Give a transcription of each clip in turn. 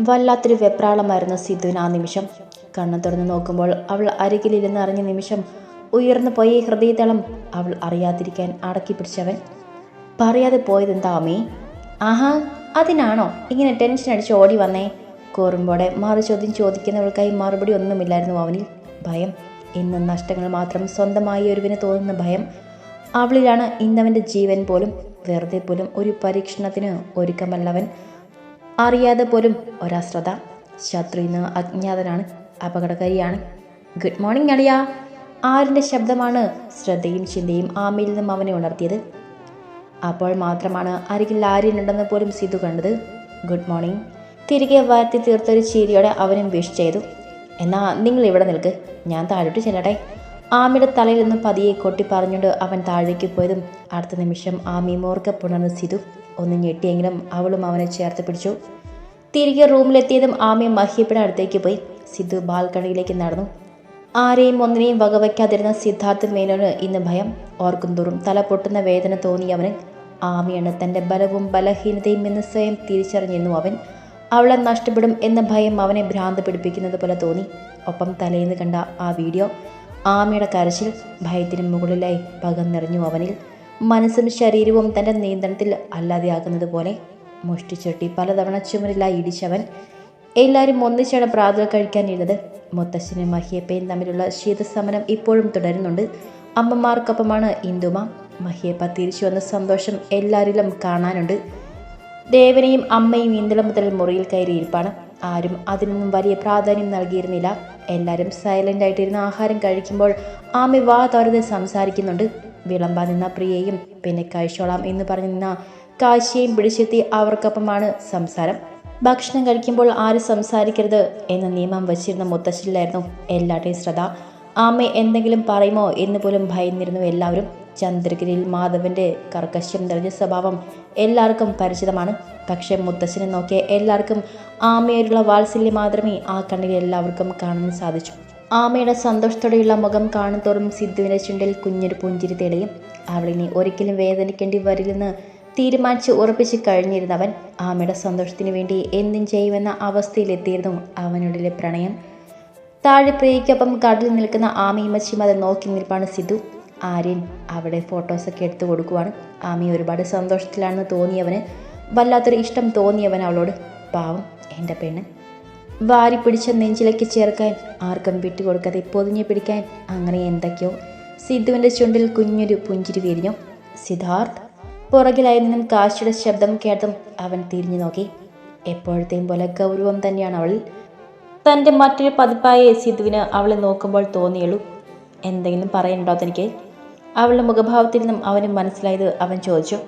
വല്ലാത്തൊരു വെപ്രാളമായിരുന്നു സിദ്ധുവിന് ആ നിമിഷം. കണ്ണു തുറന്ന് നോക്കുമ്പോൾ അവൾ അരികിലിരുന്ന് അറിഞ്ഞ നിമിഷം ഉയർന്നു പോയ ഹൃദയതളം അവൾ അറിയാതിരിക്കാൻ അടക്കി പിടിച്ചവൻ പറയാതെ പോയതെന്താ അമ്മേ? ആഹാ അതിനാണോ ഇങ്ങനെ ടെൻഷൻ അടിച്ച് ഓടി വന്നേ? കോറുമ്പോടെ മാറി ചോദ്യം ചോദിക്കുന്നവൾക്കായി മറുപടി ഒന്നുമില്ലായിരുന്നു അവനിൽ. ഭയം ഇന്ന് നഷ്ടങ്ങൾ മാത്രം സ്വന്തമായി ഒരുവിന് തോന്നുന്ന ഭയം. അവളിലാണ് ഇന്നവന്റെ ജീവൻ പോലും വെറുതെ പോലും ഒരു പരീക്ഷണത്തിന് ഒരുക്കമല്ലവൻ. അറിയാതെ പോലും ഒരശ്രദ്ധ. ശത്രു ഇന്ന് അജ്ഞാതനാണ് അപകടകാരിയാണ്. ഗുഡ് മോർണിംഗ് അളിയ ആരിന്റെ ശബ്ദമാണ് ശ്രദ്ധയും ചിന്തയും ആമയിൽ നിന്നും അവനെ ഉണർത്തിയത്? അപ്പോൾ മാത്രമാണ് അരികിൽ ആര്യനുണ്ടെന്ന് പോലും സിധു കണ്ടത്. ഗുഡ് മോർണിംഗ് തിരികെ വാർത്തി തീർത്തൊരു ചിരിയോടെ അവനും വിഷ് ചെയ്തു. എന്നാ നിങ്ങൾ ഇവിടെ നിൽക്ക്. ഞാൻ താഴോട്ട് ചെല്ലട്ടെ. ആമിയുടെ തലയിൽ നിന്ന് പതിയെ കൊട്ടി പറഞ്ഞുകൊണ്ട് അവൻ താഴേക്ക് പോയതും അടുത്ത നിമിഷം ആമി മോർക്ക പുണർന്ന് സിധു ഒന്ന് ഞെട്ടിയെങ്കിലും അവളും അവനെ ചേർത്ത് പിടിച്ചു. തിരികെ റൂമിലെത്തിയതും ആമയും മഹിയപ്പിടെ അടുത്തേക്ക് പോയി. സിദ്ധു ബാൽക്കണിയിലേക്ക് നടന്നു. ആരെയും ഒന്നിനെയും വകവയ്ക്കാതിരുന്ന സിദ്ധാർത്ഥ് മേനോന് ഇന്ന് ഭയം. ഓർക്കുന്തോറും തല പൊട്ടുന്ന വേദന തോന്നിയവന് ആമിയാണ് തന്റെ ബലവും ബലഹീനതയും എന്ന് സ്വയം തിരിച്ചറിഞ്ഞിരുന്നു അവൻ. അവളെ നഷ്ടപ്പെടും എന്ന ഭയം അവനെ ഭ്രാന്ത് പിടിപ്പിക്കുന്നത് പോലെ തോന്നി. ഒപ്പം തലേന്ന് കണ്ട ആ വീഡിയോ ആമയുടെ കരച്ചിൽ ഭയത്തിന് മുകളിലായി പകർന്നിറഞ്ഞു അവനിൽ. മനസ്സും ശരീരവും തന്റെ നിയന്ത്രണത്തിൽ അല്ലാതെയാകുന്നത് പോലെ മുഷ്ടിച്ചൊട്ടി പലതവണ ചുമരിലായി ഇടിച്ചവൻ എല്ലാവരും ഒന്നിച്ചാണ് പ്രാതൽ കഴിക്കാനുള്ളത് മുത്തശ്ശനും മഹിയപ്പയും തമ്മിലുള്ള ശീതസമരം ഇപ്പോഴും തുടരുന്നുണ്ട്. അമ്മമാർക്കൊപ്പമാണ് ഇന്ദുമ. മഹിയപ്പ തിരിച്ചു വന്ന സന്തോഷം എല്ലാവരിലും കാണാനുണ്ട്. ദേവനെയും അമ്മയും ഇന്നലെ മുതൽ മുറിയിൽ കയറിയിരിപ്പാണ് ആരും അതിനൊന്നും വലിയ പ്രാധാന്യം നൽകിയിരുന്നില്ല. എല്ലാവരും സൈലന്റ് ആയിട്ടിരുന്ന് ആഹാരം കഴിക്കുമ്പോൾ ആമി വാ തോരത് സംസാരിക്കുന്നുണ്ട്. വിളമ്പാൻ നിന്ന പ്രിയയും പിന്നെ കഴിച്ചോളാം എന്ന് പറഞ്ഞു നിന്ന കാശിയെയും പിടിച്ചെത്തി അവർക്കൊപ്പമാണ് സംസാരം. ഭക്ഷണം കഴിക്കുമ്പോൾ ആര് സംസാരിക്കരുത് എന്ന നിയമം വച്ചിരുന്ന മുത്തശ്ശിലായിരുന്നു എല്ലാവരുടെയും ശ്രദ്ധ. ആമ എന്തെങ്കിലും പറയുമോ എന്ന് പോലും ഭയന്നിരുന്നു എല്ലാവരും. ചന്ദ്രഗിരിയിൽ മാധവന്റെ കർക്കശ്യം നിറഞ്ഞ സ്വഭാവം എല്ലാവർക്കും പരിചിതമാണ്. പക്ഷേ മുത്തശ്ശനെ നോക്കിയ എല്ലാവർക്കും ആമയോടുള്ള വാത്സല്യം മാത്രമേ ആ കണ്ണിൽ എല്ലാവർക്കും കാണാൻ സാധിച്ചു. ആമയുടെ സന്തോഷത്തോടെയുള്ള മുഖം കാണുന്തോറും സിദ്ധുവിന്റെ ചുണ്ടിൽ കുഞ്ഞൊരു പുഞ്ചിരി തെളിയും അവളിനി ഒരിക്കലും വേദനിക്കേണ്ടി വരില്ലെന്ന് തീരുമാനിച്ച് ഉറപ്പിച്ച് കഴിഞ്ഞിരുന്നവൻ ആമയുടെ സന്തോഷത്തിന് വേണ്ടി എന്തും ചെയ്യുമെന്ന അവസ്ഥയിലെത്തിയിരുന്നു അവനുള്ളിലെ പ്രണയം. താഴെ പ്രിയയ്ക്കൊപ്പം കടലിൽ നിൽക്കുന്ന ആമയും അത് നോക്കി നിൽപ്പാണ് സിദ്ധു. ആര്യൻ അവിടെ ഫോട്ടോസൊക്കെ എടുത്തു കൊടുക്കുവാണ്. ആമി ഒരുപാട് സന്തോഷത്തിലാണെന്ന് തോന്നിയവന് വല്ലാത്തൊരു ഇഷ്ടം തോന്നിയവൻ അവളോട്. പാവം എന്റെ പെണ്ണ്. വാരി പിടിച്ച നെഞ്ചിലേക്ക് ചേർക്കാൻ ആർക്കും വിട്ടുകൊടുക്കാതെ പൊതിഞ്ഞു പിടിക്കാൻ അങ്ങനെ എന്തൊക്കെയോ സിദ്ധുവിന്റെ ചുണ്ടിൽ കുഞ്ഞൊരു പുഞ്ചിരി വിരിഞ്ഞു. സിദ്ധാർത്ഥ് പുറകിലായി നിന്നും കാശിയുടെ ശബ്ദം കേട്ടും അവൻ തിരിഞ്ഞു നോക്കി. എപ്പോഴത്തെയും പോലെ ഗൗരവം തന്നെയാണ് അവളിൽ. തന്റെ മറ്റൊരു പതിപ്പായ സിദ്ധുവിന് അവളെ നോക്കുമ്പോൾ തോന്നിയുള്ളൂ. എന്തെങ്കിലും പറയുന്നുണ്ടോ തനിക്ക്? അവളുടെ മുഖഭാവത്തിൽ നിന്നും അവന് മനസ്സിലായത് അവൻ ചോദിച്ചു.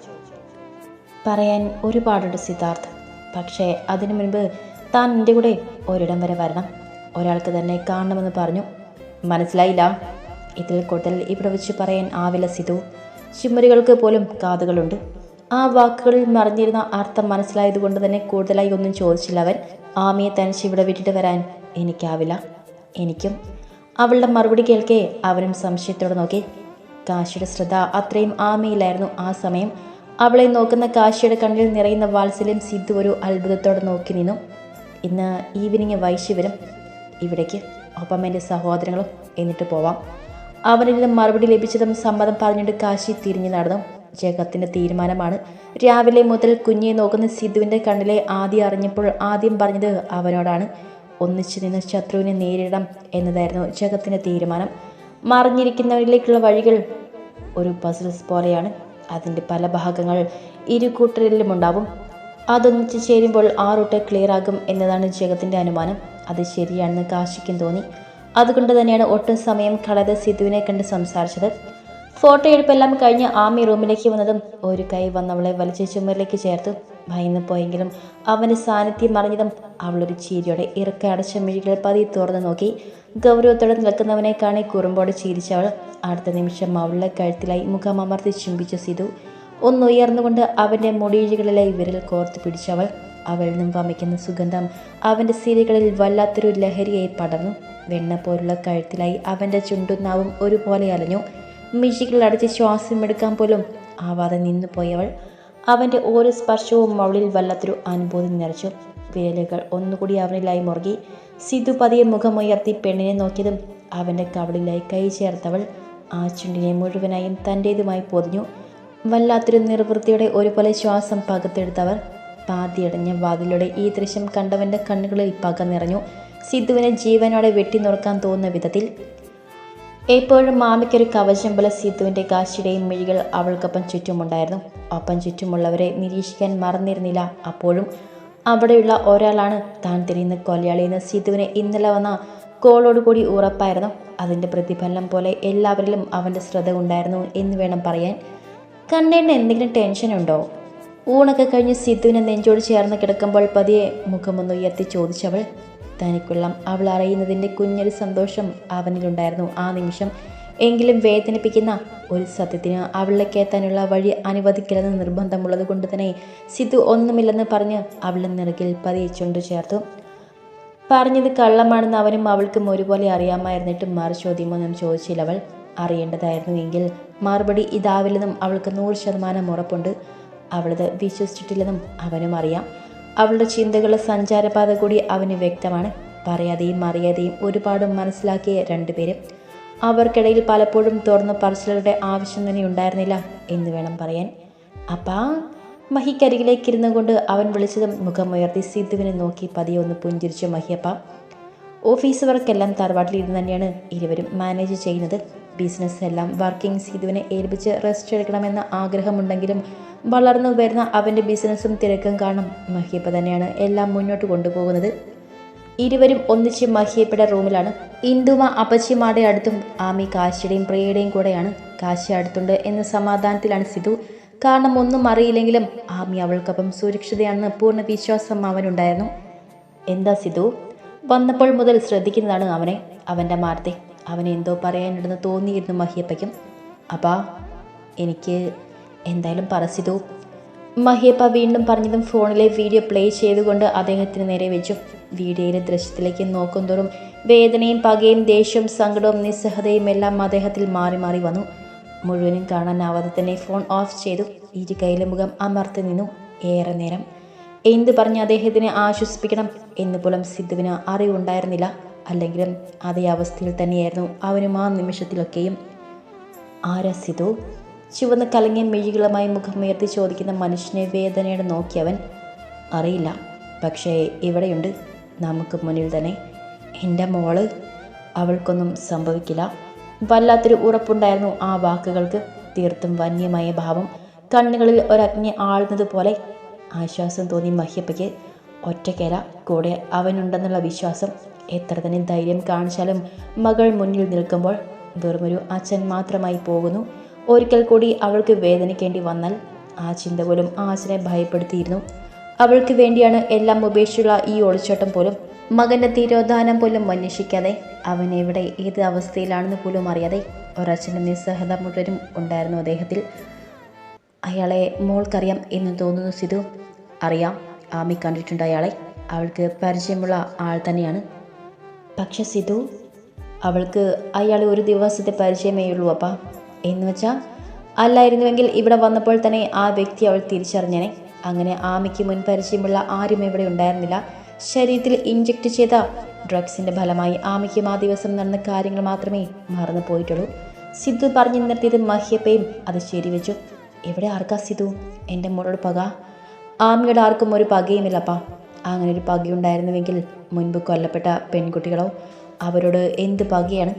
പറയാൻ ഒരുപാടുണ്ട് സിദ്ധാർത്ഥ്. പക്ഷേ അതിനു മുൻപ് താൻ എന്റെ കൂടെ ഒരിടം വരെ വരണം. ഒരാൾക്ക് തന്നെ കാണണമെന്ന് പറഞ്ഞു. മനസ്സിലായില്ല. ഇതിൽ കൂടുതൽ ഇവിടെ വെച്ച് പറയാൻ ആവില്ല സിധു. ചുമരുകൾക്ക് പോലും കാതുകളുണ്ട്. ആ വാക്കുകളിൽ മറിഞ്ഞിരുന്ന അർത്ഥം മനസ്സിലായതുകൊണ്ട് തന്നെ കൂടുതലായി ഒന്നും ചോദിച്ചില്ല അവൻ. ആമിയെ തനിച്ച് ഇവിടെ വിട്ടിട്ട് വരാൻ എനിക്കാവില്ല. എനിക്കും. അവളുടെ മറുപടി കേൾക്കെ അവനും സംശയത്തോടെ നോക്കി. കാശിയുടെ ശ്രദ്ധ അത്രയും ആമയിലായിരുന്നു ആ സമയം. അവളെ നോക്കുന്ന കാശിയുടെ കണ്ണിൽ നിറയുന്ന വാത്സല്യം സിദ്ധു ഒരു അത്ഭുതത്തോടെ നോക്കി നിന്നു. ഇന്ന് ഈവനിങ് വൈശി വരും ഇവിടേക്ക് ഒപ്പം എന്റെ സഹോദരങ്ങളും എന്നിട്ട് പോവാം. അവനിൽ നിന്ന് മറുപടി ലഭിച്ചതും സമ്മതം പറഞ്ഞിട്ട് കാശി തിരിഞ്ഞു നടന്നു. ജഗത്തിന്റെ തീരുമാനമാണ്. രാവിലെ മുതൽ കുഞ്ഞെ നോക്കുന്ന സിദ്ധുവിന്റെ കണ്ണിലെ ആദ്യം അറിഞ്ഞപ്പോൾ ആദ്യം പറഞ്ഞത് അവനോടാണ്. ഒന്നിച്ചു നിന്ന് ശത്രുവിനെ നേരിടാം എന്നതായിരുന്നു ജഗത്തിന്റെ തീരുമാനം. മറിഞ്ഞിരിക്കുന്നവരിലേക്കുള്ള വഴികൾ ഒരു പസിൽസ് പോലെയാണ്. അതിന്റെ പല ഭാഗങ്ങൾ ഇരു കൂട്ടരിലും ഉണ്ടാവും. അതൊന്നിച്ച് ചേരുമ്പോൾ ആ റൂട്ട് ക്ലിയർ ആകും എന്നതാണ് ജഗത്തിന്റെ അനുമാനം. അത് ശരിയാണെന്ന് കാശിക്കും തോന്നി. അതുകൊണ്ട് തന്നെയാണ് ഒട്ടും സമയം കളയാതെ സിദ്ധുവിനെ കണ്ട് സംസാരിച്ചത്. ഫോട്ടോ എടുപ്പെല്ലാം കഴിഞ്ഞ് ആമി റൂമിലേക്ക് വന്നതും ഒരു കൈ വന്നവളെ വലിച്ച് ചുമരിലേക്ക് ചേർത്തു. ഭയന്ന് പോയെങ്കിലും അവന്റെ സാന്നിധ്യം അറിഞ്ഞതും അവളൊരു ചീരിയോടെ ഇറക്ക അടച്ച മിഴികൾ പതി തുറന്നു നോക്കി. ഗൗരവത്തോടെ നിൽക്കുന്നവനെ കാണി കുറുമ്പോടെ ചിരിച്ചവൾ അടുത്ത നിമിഷം അവളുടെ കഴുത്തിലായി മുഖം അമർത്തി ചുംബിച്ച സിധു ഒന്നുയർന്നുകൊണ്ട് അവന്റെ മുടിയിഴകളിലായി വിരൽ കോർത്ത് പിടിച്ചവൾ അവളിൽ നിന്നും വമിക്കുന്ന സുഗന്ധം അവന്റെ സിരികളിൽ വല്ലാത്തൊരു ലഹരിയായി പടർന്നു. വെണ്ണ പോലുള്ള കഴുത്തിലായി അവന്റെ ചുണ്ടുനാവും ഒരുപോലെ അലഞ്ഞു. മിഴികൾ അടച്ച് ശ്വാസം എടുക്കാൻ പോലും ആവാതെ നിന്നു പോയവൾ അവന്റെ ഓരോ സ്പർശവും അവളിൽ വല്ലാത്തൊരു അനുഭൂതി നിറച്ചു. വിരലുകൾ ഒന്നുകൂടി അവനിലായി മുറുകി. സിധു പതിയെ മുഖമുയർത്തി പെണ്ണിനെ നോക്കിയതും അവന്റെ കവളിലായി കൈ ചേർത്തവൾ ആ ചുണ്ടിനെ മുഴുവനായും തന്റേതുമായി പൊതിഞ്ഞു. വല്ലാത്തൊരു നിർവൃത്തിയുടെ ഒരുപോലെ ശ്വാസം പകത്തെടുത്തവർ പാതിയടഞ്ഞ വാതിലൂടെ ഈ ദൃശ്യം കണ്ടവന്റെ കണ്ണുകളിൽ പക നിറഞ്ഞു. സിദ്ധുവിനെ ജീവനോടെ വെട്ടിനുറുക്കാൻ തോന്നുന്ന വിധത്തിൽ എപ്പോഴും മാമിക്കൊരു കവചം പോലെ സിദ്ധുവിന്റെ കാശിയുടെയും മിഴികൾ അവൾക്കൊപ്പം ചുറ്റുമുണ്ടായിരുന്നു. ഒപ്പം ചുറ്റുമുള്ളവരെ നിരീക്ഷിക്കാൻ മറന്നിരുന്നില്ല. അപ്പോഴും അവിടെയുള്ള ഒരാളാണ് താൻ തിരിയുന്ന കൊലയാളിയെന്ന് സിദ്ധുവിനെ ഇന്നലെ വന്ന കോളോടുകൂടി ഉറപ്പായിരുന്നു. അതിന്റെ പ്രതിഫലനം പോലെ എല്ലാവരിലും അവന്റെ ശ്രദ്ധ ഉണ്ടായിരുന്നു എന്ന് വേണം പറയാൻ. കണ്ടേണ്ട എന്തെങ്കിലും ടെൻഷനുണ്ടോ ഊണൊക്കെ കഴിഞ്ഞ് സിദ്ധുവിനെ നെഞ്ചോട് ചേർന്ന് കിടക്കുമ്പോൾ പതിയെ മുഖമൊന്ന് ഉയർത്തി ചോദിച്ചവൾ തനിക്കുള്ള അവൾ അറിയുന്നതിന്റെ കുഞ്ഞൊരു സന്തോഷം അവനിലുണ്ടായിരുന്നു ആ നിമിഷം. എങ്കിലും വേദനിപ്പിക്കുന്ന ഒരു സത്യത്തിന് അവളിലേക്ക് എത്താനുള്ള വഴി അനുവദിക്കില്ലെന്ന് നിർബന്ധമുള്ളത് കൊണ്ട് തന്നെ സിദ്ധു ഒന്നുമില്ലെന്ന് പറഞ്ഞ് അവളുടെ നിറകിൽ പതിയെ ചുണ്ടു ചേർത്തു. പറഞ്ഞത് കള്ളമാണെന്ന് അവനും അവൾക്കും ഒരുപോലെ അറിയാമായിരുന്നിട്ടും മറു ചോദ്യമൊന്നും ചോദിച്ചില്ല അവൾ. അറിയേണ്ടതായിരുന്നു എങ്കിൽ മറുപടി ഇതാവില്ലെന്നും അവൾക്ക് നൂറ് ശതമാനം ഉറപ്പുണ്ട്. അവളത് വിശ്വസിച്ചിട്ടില്ലെന്നും അവനും അറിയാം. അവളുടെ ചിന്തകളുടെ സഞ്ചാരപാത കൂടി അവന് വ്യക്തമാണ്. പറയാതെയും അറിയാതെയും ഒരുപാട് മനസ്സിലാക്കിയ രണ്ടുപേരും. അവർക്കിടയിൽ പലപ്പോഴും തുറന്നു പറച്ചിലുകളുടെ ആവശ്യം തന്നെ ഉണ്ടായിരുന്നില്ല എന്ന് വേണം പറയാൻ. അപ്പാ മഹിക്കരികിലേക്കിരുന്നു കൊണ്ട് അവൻ വിളിച്ചതും മുഖമുയർത്തി സിദ്ധുവിനെ നോക്കി പതിയെ ഒന്ന് പുഞ്ചിരിച്ചു മഹിയപ്പ ഓഫീസ് വർക്കെല്ലാം തറവാട്ടിലിരുന്ന് തന്നെയാണ് ഇരുവരും മാനേജ് ചെയ്യുന്നത്. ബിസിനസ് എല്ലാം വർക്കിംഗ് സീതുവിനെ ഏൽപ്പിച്ച് റെസ്റ്റ് എടുക്കണമെന്ന ആഗ്രഹമുണ്ടെങ്കിലും വളർന്നു വരുന്ന അവന്റെ ബിസിനസ്സും തിരക്കും കാണും മഹിയപ്പ തന്നെയാണ് എല്ലാം മുന്നോട്ട് കൊണ്ടുപോകുന്നത്. ഇരുവരും ഒന്നിച്ച് മഹിയപ്പയുടെ റൂമിലാണ്. ഇന്ദുമ അപ്പച്ചിമാരുടെ അടുത്തും ആമി കാശിയുടെയും പ്രിയയുടെയും കൂടെയാണ്. കാശി അടുത്തുണ്ട് എന്ന സമാധാനത്തിലാണ് സിധു. കാരണം ഒന്നും അറിയില്ലെങ്കിലും ആമി അവൾക്കൊപ്പം സുരക്ഷിതയാണെന്ന് പൂർണ വിശ്വാസം അവനുണ്ടായിരുന്നു. എന്താ സിധു? വന്നപ്പോൾ മുതൽ ശ്രദ്ധിക്കുന്നതാണ് അവനെ. അവന്റെ മാർത്തെ അവനെ എന്തോ പറയാനുണ്ടെന്ന് തോന്നിയിരുന്നു മഹിയപ്പയ്ക്കും. അപ്പാ എനിക്ക് എന്തായാലും പറസിതു മഹിയപ്പ വീണ്ടും പറഞ്ഞതും ഫോണിലെ വീഡിയോ പ്ലേ ചെയ്തുകൊണ്ട് അദ്ദേഹത്തിന് നേരെ വെച്ചു. വീഡിയോയിലെ ദൃശ്യത്തിലേക്ക് നോക്കും തോറും വേദനയും പകയും ദേഷ്യവും സങ്കടവും നിസ്സഹതയും എല്ലാം അദ്ദേഹത്തിൽ മാറി മാറി വന്നു. മുഴുവനും കാണാനാവാതെ തന്നെ ഫോൺ ഓഫ് ചെയ്തു. ഇരു കയ്യിലെ മുഖം അമർത്തി നിന്നു. ഏറെ നേരം. എന്ത് പറഞ്ഞ് അദ്ദേഹത്തിനെ ആശ്വസിപ്പിക്കണം എന്ന് പോലും സിദ്ധുവിന് അറിവുണ്ടായിരുന്നില്ല. അല്ലെങ്കിലും അതേ അവസ്ഥയിൽ തന്നെയായിരുന്നു അവനും ആ നിമിഷത്തിലൊക്കെയും. ആരാ സിധു? ചുവന്ന് കലങ്ങിയ മിഴികളുമായി മുഖമുയർത്തി ചോദിക്കുന്ന മനുഷ്യനെ വേദനയോടെ നോക്കിയവൻ അറിയില്ല പക്ഷേ ഇവിടെയുണ്ട്. നമുക്ക് മുന്നിൽ തന്നെ. എന്റെ മോൾ. അവൾക്കൊന്നും സംഭവിക്കില്ല. വല്ലാത്തൊരു ഉറപ്പുണ്ടായിരുന്നു ആ വാക്കുകൾക്ക്. തീർത്തും വന്യമായ ഭാവം. കണ്ണുകളിൽ ഒരഗ്നി ആളുന്നതുപോലെ ആശ്വാസം തോന്നി മഹ്യപ്പയ്ക്ക്. ഒറ്റക്കേല കൂടെ അവനുണ്ടെന്നുള്ള വിശ്വാസം. എത്ര തന്നെ ധൈര്യം കാണിച്ചാലും മകൾ മുന്നിൽ നിൽക്കുമ്പോൾ വെറുമൊരു അച്ഛൻ മാത്രമായി പോകുന്നു. ഒരിക്കൽ കൂടി അവൾക്ക് വേദനിക്കേണ്ടി വന്നാൽ ആ ചിന്ത പോലും ആ അച്ഛനെ ഭയപ്പെടുത്തിയിരുന്നു. അവൾക്ക് വേണ്ടിയാണ് എല്ലാം ഉപേക്ഷിച്ചുള്ള ഈ ഒളിച്ചോട്ടം പോലും. മകന്റെ തീരോധാനം പോലും അന്വേഷിക്കാതെ അവൻ എവിടെ ഏത് അവസ്ഥയിലാണെന്ന് പോലും അറിയാതെ ഒരച്ഛന്റെ നിസ്സഹത മുഴുവനും ഉണ്ടായിരുന്നു അദ്ദേഹത്തിൽ. അയാളെ മോൾക്കറിയാം എന്ന് തോന്നുന്നു സിധു. അറിയാം ആമി കണ്ടിട്ടുണ്ട് അയാളെ. അവൾക്ക് പരിചയമുള്ള ആൾ തന്നെയാണ്. പക്ഷെ സിധു അവൾക്ക് അയാൾ ഒരു ദിവസത്തെ പരിചയമേ ഉള്ളൂ അപ്പാ. എന്ന് വെച്ചാൽ അല്ലായിരുന്നുവെങ്കിൽ ഇവിടെ വന്നപ്പോൾ തന്നെ ആ വ്യക്തി അവൾ തിരിച്ചറിഞ്ഞനെ. അങ്ങനെ ആമയ്ക്ക് മുൻ പരിചയമുള്ള ആരും ഇവിടെ ഉണ്ടായിരുന്നില്ല. ശരീരത്തിൽ ഇഞ്ചക്ട് ചെയ്ത ഡ്രഗ്സിന്റെ ഫലമായി ആമയ്ക്കും ആ ദിവസം നടന്ന കാര്യങ്ങൾ മാത്രമേ മറന്നു പോയിട്ടുള്ളൂ. സിദ്ധു പറഞ്ഞു നിർത്തിയത് മഹ്യപ്പയും അത് ശരിവെച്ചു. എവിടെ ആർക്കാ സിധു? എന്റെ മോളോട് പക. ആമയുടെ ആർക്കും ഒരു പകയുമില്ലപ്പാ. അങ്ങനെ ഒരു പകയുണ്ടായിരുന്നുവെങ്കിൽ മുൻപ് കൊല്ലപ്പെട്ട പെൺകുട്ടികളോ അവരോട് എന്ത് പകയാണ്?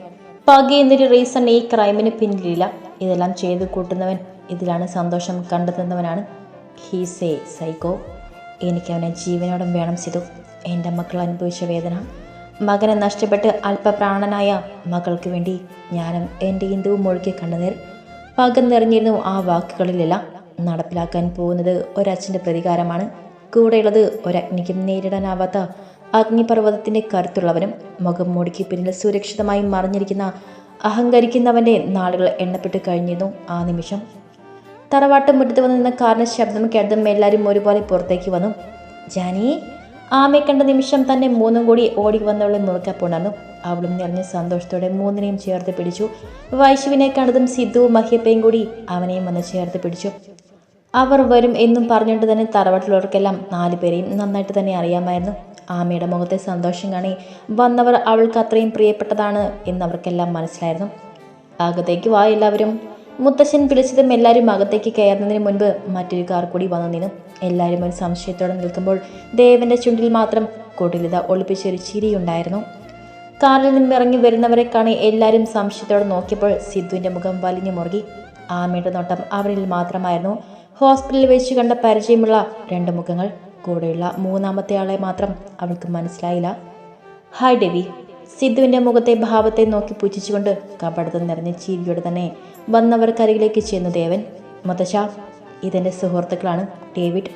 പക എന്നൊരു റീസൺ ഈ ക്രൈമിന് പിന്നിലില്ല. ഇതെല്ലാം ചെയ്തു കൂട്ടുന്നവൻ ഇതിലാണ് സന്തോഷം കണ്ടെത്തുന്നവനാണ്. ഹീസ് സൈക്കോ എനിക്ക് അവനെ ജീവനോടും വേണം സിതു എന്റെ മക്കൾ അനുഭവിച്ച വേദന. മകനെ നഷ്ടപ്പെട്ട് അല്പപ്രാണനായ മകൾക്ക് വേണ്ടി ഞാനും എന്റെ ഹിന്ദുവും ഒഴുകി കണ്ണുനീർ. പക നിറഞ്ഞിരുന്നു ആ വാക്കുകളിലെല്ലാം. നടപ്പിലാക്കാൻ പോകുന്നത് ഒരച്ഛന്റെ പ്രതികാരമാണ്. കൂടെയുള്ളത് ഒരഗ്നിക്കും നേരിടാനാവാത്ത അഗ്നിപർവതത്തിന്റെ കരുത്തുള്ളവനും മുഖം മൂടിക്ക് പിന്നിൽ സുരക്ഷിതമായി മറിഞ്ഞിരിക്കുന്ന അഹങ്കരിക്കുന്നവന്റെ നാളുകൾ എണ്ണപ്പെട്ട് കഴിഞ്ഞിരുന്നു ആ നിമിഷം. തറവാട്ട് മുറ്റത്ത് വന്ന് നിന്ന കാറിന് ശബ്ദം കേട്ടതും എല്ലാവരും ഒരുപോലെ പുറത്തേക്ക് വന്നു. ജാനി ആമയെ കണ്ട നിമിഷം തന്നെ മൂന്നും കൂടി ഓടി വന്നവളെ മുറുക്കപ്പുണർന്നു അവളും നിറഞ്ഞ സന്തോഷത്തോടെ മൂന്നിനെയും ചേർത്ത് പിടിച്ചു. വൈശുവിനെ കണ്ടതും സിദ്ധുവും മഹ്യപ്പയും കൂടി അവനെയും വന്ന് ചേർത്ത് പിടിച്ചു. അവർ വരും എന്നും പറഞ്ഞുകൊണ്ട് തന്നെ തറവാട്ടിലുള്ളവർക്കെല്ലാം നാലു പേരെയും നന്നായിട്ട് തന്നെ അറിയാമായിരുന്നു. ആമയുടെ മുഖത്തെ സന്തോഷം കാണി വന്നവർ അവൾക്ക് അത്രയും പ്രിയപ്പെട്ടതാണ് എന്നവർക്കെല്ലാം മനസ്സിലായിരുന്നു. അകത്തേക്ക് വാ എല്ലാവരും. മുത്തശ്ശൻ വിളിച്ചതും എല്ലാവരും അകത്തേക്ക് കയറുന്നതിന് മുൻപ് മറ്റൊരു കാർ കൂടി വന്നു നിന്നു. എല്ലാവരും ഒരു സംശയത്തോടെ നിൽക്കുമ്പോൾ ദേവന്റെ ചുണ്ടിൽ മാത്രം കൊടിലിത ഒളിപ്പിച്ചൊരു ചിരിയുണ്ടായിരുന്നു കാറിൽ നിന്നും ഇറങ്ങി വരുന്നവരെ കാണി എല്ലാവരും സംശയത്തോടെ നോക്കിയപ്പോൾ സിദ്ധുവിന്റെ മുഖം വലിഞ്ഞു മുറുകി. ആമയുടെ നോട്ടം അവരിൽ മാത്രമായിരുന്നു. ഹോസ്പിറ്റലിൽ വെച്ച് കണ്ട പരിചയമുള്ള രണ്ട് മുഖങ്ങൾ. കൂടെയുള്ള മൂന്നാമത്തെ ആളെ മാത്രം അവൾക്ക് മനസ്സിലായില്ല. ഹായ് ഡെവി. സിദ്ധുവിന്റെ മുഖത്തെ ഭാവത്തെ നോക്കി പുച്ഛിച്ചുകൊണ്ട് കപടത്ത് നിറഞ്ഞ ചിരിയോടെ തന്നെ വന്നവർക്കരികിലേക്ക് ചെന്നു ദേവൻ. മുത്തശ്ശ ഇതെന്റെ സുഹൃത്തുക്കളാണ് ഡേവിഡ്.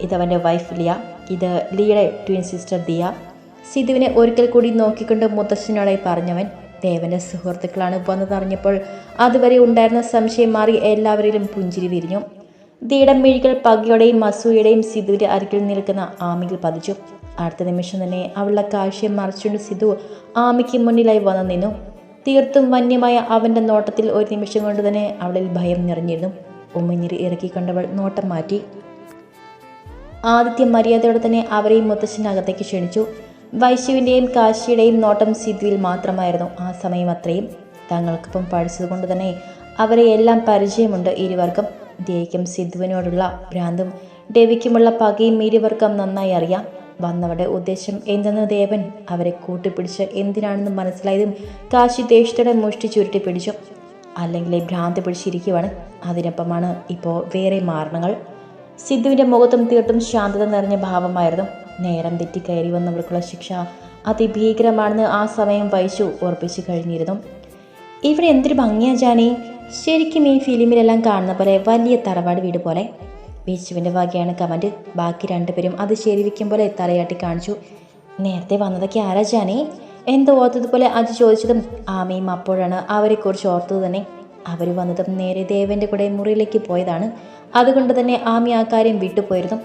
ഇതവന്റെ വൈഫ് ലിയ. ഇത് ലിയയുടെ ട്വിൻ സിസ്റ്റർ ദിയ. സിധുവിനെ ഒരിക്കൽ കൂടി നോക്കിക്കൊണ്ട് മുത്തശ്ശനോടായി പറഞ്ഞവൻ ദേവന്റെ സുഹൃത്തുക്കളാണ് വന്നതറിഞ്ഞപ്പോൾ അതുവരെ ഉണ്ടായിരുന്ന സംശയം മാറി എല്ലാവരിലും പുഞ്ചിരി വിരിഞ്ഞു. ദിയുടെ പകയുടെയും മസൂയുടെയും സിധുവിന്റെ അരികിൽ നിൽക്കുന്ന ആമിയിൽ പതിച്ചു. അടുത്ത നിമിഷം തന്നെ അവളുടെ കാഴ്ചയെ മറിച്ചുകൊണ്ട് സിധു ആമിക്ക് മുന്നിലായി വന്നു നിന്നു. തീർത്തും വന്യമായ അവന്റെ നോട്ടത്തിൽ ഒരു നിമിഷം കൊണ്ട് തന്നെ അവളിൽ ഭയം നിറഞ്ഞിരുന്നു. ഉമ്മഞ്ഞിരി ഇറക്കിക്കൊണ്ടവൾ നോട്ടം മാറ്റി. ആദിത്യ മര്യാദയോടെ തന്നെ അവരെയും മുത്തശ്ശനകത്തേക്ക് ക്ഷണിച്ചു. വൈശുവിന്റെയും കാശിയുടെയും നോട്ടം സിധുവിൽ മാത്രമായിരുന്നു ആ സമയം അത്രയും. തങ്ങൾക്കൊപ്പം പഠിച്ചതുകൊണ്ട് തന്നെ അവരെ എല്ലാം പരിചയമുണ്ട് ഇരുവർക്കും. ദേയ്ക്കും സിദ്ധുവിനോടുള്ള ഭ്രാന്തും ദേവിക്കുമുള്ള പകയും ഇരുവർക്കും നന്നായി അറിയാം. വന്നവരുടെ ഉദ്ദേശം എന്തെന്ന് ദേവൻ അവരെ കൂട്ടിപ്പിടിച്ച് എന്തിനാണെന്ന് മനസ്സിലായതും കാശി ദേഷ്യത്തോടെ മുഷ്ടി ചുരുട്ടി പിടിച്ചു. അല്ലെങ്കിൽ ഭ്രാന്തി പിടിച്ചിരിക്കുവാണ്. അതിനൊപ്പമാണ് ഇപ്പോൾ വേറെ മാരണങ്ങൾ. സിദ്ധുവിന്റെ മുഖത്തും തീർത്തും ശാന്തത നിറഞ്ഞ ഭാവമായിരുന്നു. നേരം തെറ്റി കയറി വന്നവർക്കുള്ള ശിക്ഷ അതിഭീകരമാണെന്ന് ആ സമയം വൈശു ഉറപ്പിച്ചു കഴിഞ്ഞിരുന്നു. ഇവിടെ എന്തൊരു ഭംഗിയാ ജാനി. ശരിക്കും ഈ ഫിലിമിലെല്ലാം കാണുന്ന പോലെ വലിയ തറവാട് വീട് പോലെ. വിശുവിന്റെ വകയാണ് കമന്റ് ബാക്കി രണ്ടുപേരും അത് ശരിവിക്കും പോലെ തലയാട്ടി കാണിച്ചു. നേരത്തെ വന്നതൊക്കെ ആരാ ജാനി? എന്തോ ഓർത്തതുപോലെ അജു ചോദിച്ചതും ആമയും അപ്പോഴാണ് അവരെക്കുറിച്ച് ഓർത്തത് തന്നെ. അവർ വന്നതും നേരെ ദേവന്റെ കൂടെ മുറിയിലേക്ക് പോയതാണ്. അതുകൊണ്ട് തന്നെ ആമി ആ കാര്യം വിട്ടുപോയിരുന്നു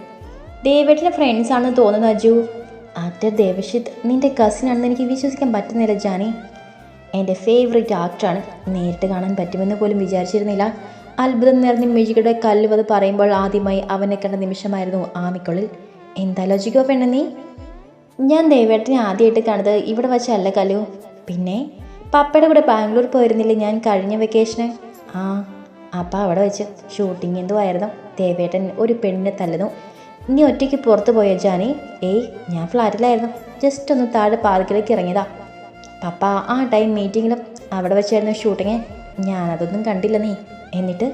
ദേവേട്ടിന്റെ ഫ്രണ്ട്സ് ആണെന്ന് തോന്നുന്നു അജു. ആക്ടർ ദേവഷിത് നിന്റെ കസിനാണെന്ന് എനിക്ക് വിശ്വസിക്കാൻ പറ്റുന്നില്ല ജാനി. എന്റെ ഫേവറേറ്റ് ആക്ടറാണ് നേരിട്ട് കാണാൻ പറ്റുമെന്ന് പോലും വിചാരിച്ചിരുന്നില്ല. അത്ഭുതം നിറഞ്ഞ മിഴികളുടെ കല്ലുവത് പറയുമ്പോൾ ആദ്യമായി അവനെ കണ്ട നിമിഷമായിരുന്നു ആമിക്കുള്ളിൽ. എന്താ ലോജിക്കോ പെണ്ണ നീ ഞാൻ ദേവേട്ടനെ ആദ്യമായിട്ട് കണ്ടത് ഇവിടെ വച്ചല്ല കലു പിന്നെ പപ്പയുടെ കൂടെ ബാംഗ്ലൂർ പോയിരുന്നില്ലേ ഞാൻ കഴിഞ്ഞ വെക്കേഷന് ആ അപ്പം അവിടെ വെച്ച് ഷൂട്ടിംഗ് എന്തോ ആയിരുന്നു. ദേവേട്ടൻ ഒരു പെണ്ണിനെ തല്ലുന്നു. നീ ഒറ്റയ്ക്ക് പുറത്ത് പോയോ ജാനി? ഏയ് ഞാൻ ഫ്ലാറ്റിലായിരുന്നു. ജസ്റ്റ് ഒന്ന് താഴെ പാർക്കിലേക്ക് ഇറങ്ങിയതാ. പപ്പ ആ ടൈം മീറ്റിങ്ങിലും അവിടെ വെച്ചായിരുന്നു ഷൂട്ടിങ്. ഞാനതൊന്നും നീ. എന്നിട്ട്?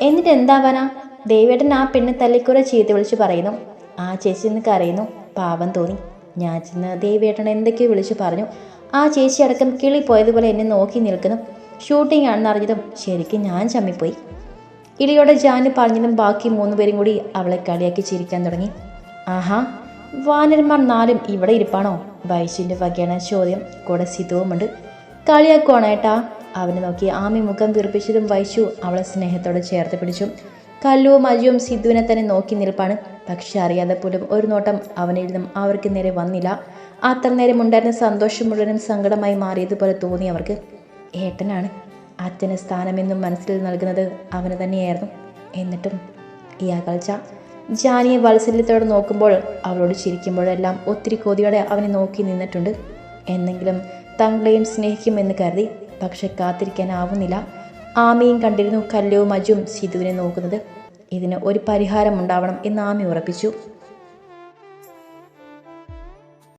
എന്നിട്ട് എന്താവാനാ ദേവേട്ടൻ ആ പെണ്ണ് തല്ലിക്കുറെ ചീത്ത വിളിച്ച് പറയുന്നു. ആ ചേച്ചി നിന്ന് കരയുന്നു. പാവം തോന്നി. ഞാൻ ചെന്ന് ദേവേട്ടൻ എന്തൊക്കെയോ വിളിച്ച് പറഞ്ഞു. ആ ചേച്ചി അടക്കം കിളി പോയതുപോലെ എന്നെ നോക്കി നിൽക്കുന്നു. ഷൂട്ടിംഗ് ആണെന്ന് അറിഞ്ഞതും ശരിക്കും ഞാൻ ചമ്മിപ്പോയി. ഇളിയോടെ ജാന് പറഞ്ഞതും ബാക്കി മൂന്ന് പേരും കൂടി അവളെ കളിയാക്കി ചിരിക്കാൻ തുടങ്ങി. ആഹാ വാനരന്മാർ നാലും ഇവിടെ ഇരിപ്പാണോ? ബൈശുവിന്റെ വകയാണ് ചോദ്യം. കൂടെ സിതുവുമുണ്ട് കളിയാക്കുവാണോ ഏട്ടാ അവനെ നോക്കി ആമി മുഖം വീർപ്പിച്ചതും വൈശു അവളെ സ്നേഹത്തോടെ ചേർത്ത് പിടിച്ചു. കല്ലുവും അജുവും സിദ്ധുവിനെ തന്നെ നോക്കി നിൽപ്പാണ്. പക്ഷെ അറിയാതെ പോലും ഒരു നോട്ടം അവനിൽ നിന്നും അവർക്ക് നേരെ വന്നില്ല. അത്ര നേരം ഉണ്ടായിരുന്ന സന്തോഷം മുഴുവനും സങ്കടമായി മാറിയതുപോലെ തോന്നി അവർക്ക്. ഏട്ടനാണ്. അച്ഛന് സ്ഥാനമെന്നും മനസ്സിൽ നൽകുന്നത് അവന് തന്നെയായിരുന്നു. എന്നിട്ടും ഈ അകൽച്ച ജാനിയെ വാത്സല്യത്തോടെ നോക്കുമ്പോൾ അവളോട് ചിരിക്കുമ്പോഴെല്ലാം ഒത്തിരി കൊതിയോടെ അവനെ നോക്കി നിന്നിട്ടുണ്ട്. എന്നെങ്കിലും തങ്ങളെയും സ്നേഹിക്കുമെന്ന് കരുതി പക്ഷെ കാത്തിരിക്കാനാവുന്നില്ല. ആമയും കണ്ടിരുന്നു കല്യവും അജുവും സിധുവിനെ നോക്കുന്നത്. ഇതിന് ഒരു പരിഹാരം ഉണ്ടാവണം എന്ന് ആമി ഉറപ്പിച്ചു.